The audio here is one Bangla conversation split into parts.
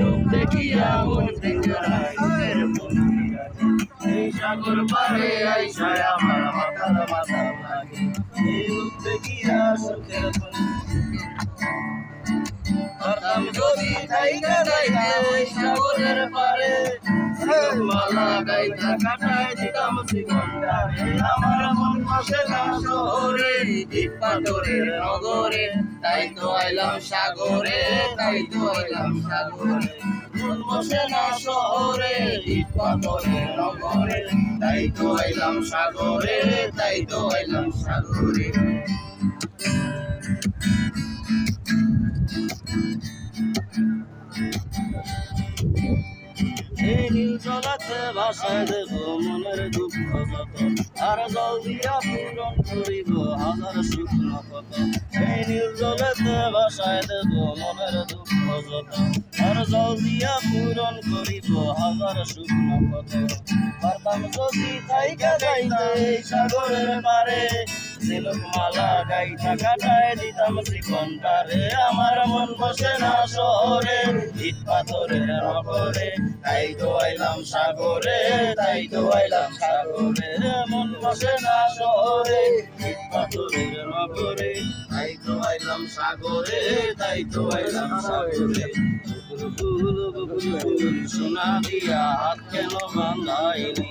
রূপ দেখিয়া মন সুখের বন্দিরা এই সাগর পারে আইসায় আমার মাথার মাথা লাগে। রূপ দেখিয়া সুখের গাইতা নগরে। তাই তো আইলাম সাগরে, তাই তো আইলাম সাগরে। মন বসে না শহরে দ্বীপ পাথরের নগরে। তাই তো আইলাম সাগরে, তাই তো আইলাম সাগরে। এই নীল জলাতে ভাষায় দেব মনের দুঃখ যত। আর জল দিয়া পূরণ করিব হাজার শুকনো কত এই নীল জলাতে ভাষায় দেব মনের দুঃখ যত। আর জল দিয়া পূরণ সাগরের পারে সিলক মালা গাইতা কাটায় দিতাম জীবনটারে আমার মন বসে না শহরে ইট পাথরের নগরে তাই তো আইলাম সাগরে তাই তো আইলাম সাগরে মন বসে না শহরে ইট পাথরের নগরে তাই তো আইলাম সাগরে তাই তো আইলাম সাগরে সোনা দিয়া হাত কেন বান্ধাইনি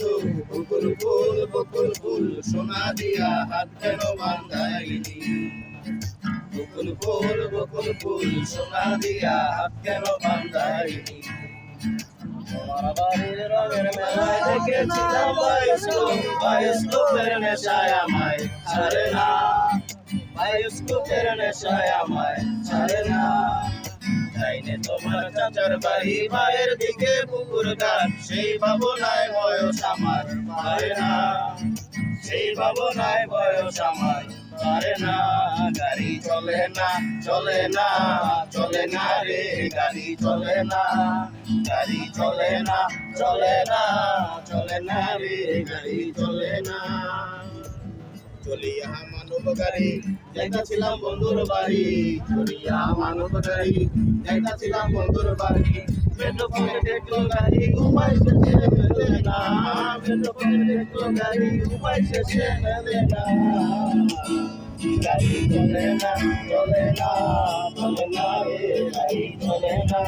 লুটেলো বকুল ফুল বকুল ফুল সোনা দিয়া হাত কেন বান্ধাইনি বকুল ফুল বকুল ফুল সোনা দিয়া হাত কেন বান্ধাইনি তোমার বাড়ির রঙের মেলায় দেখেছিলাম বায়োস্কোপ, বায়োস্কোপের নেশায় আমায় ছাড়ে না। বায়োস্কোপের নেশায় আমায় ছাড়ে না। যাইনে তোমার চাচার বাড়ি, মায়ের দিকে পুকুর গান। সেই ভাবনায় বয়স আমার, পারে না। সেই ভাবনায় বয়স আমার, পারে না। গাড়ি চলে না চলে না চলে না রে। গাড়ি চলে না, গাড়ি চলে না চলে না চলে না রে। গাড়ি চলে না। চলিয়া মানব গাড়ি যাইতাছিলাম বন্ধুর বাড়ি, চলিয়া মানব গাড়ি যাইতাছিলাম বন্ধুর বাড়ি। পেটো পরে দেখল গাড়ি ঘুমাই শেষে মেলে না। পেটো পরে দেখল গাড়ি ঘুমাই শেষে মেলে না। গাড়ি চলে না চলে না চলে না গাড়ি চলে না।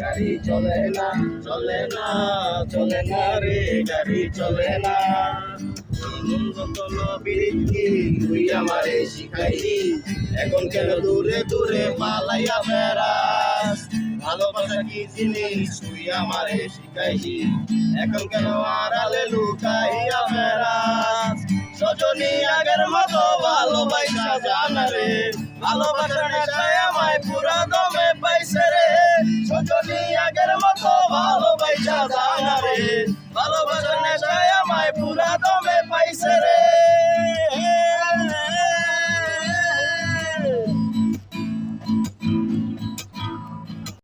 গাড়ি চলে না চলে না চলে না রে, গাড়ি চলে না। তুই আমারে শিখাইলি এখন কেন দূরে দূরে পালাইয়া বেড়াস ভালোবাসা কি জিনিস তুই আমারে শিখাইলি এখন কেন আড়ালে লুকাইয়া বেড়াস সজনী আগের মতো ভালোবাসা জানা রে ভালোবাসা নেশায় আমায় পুরা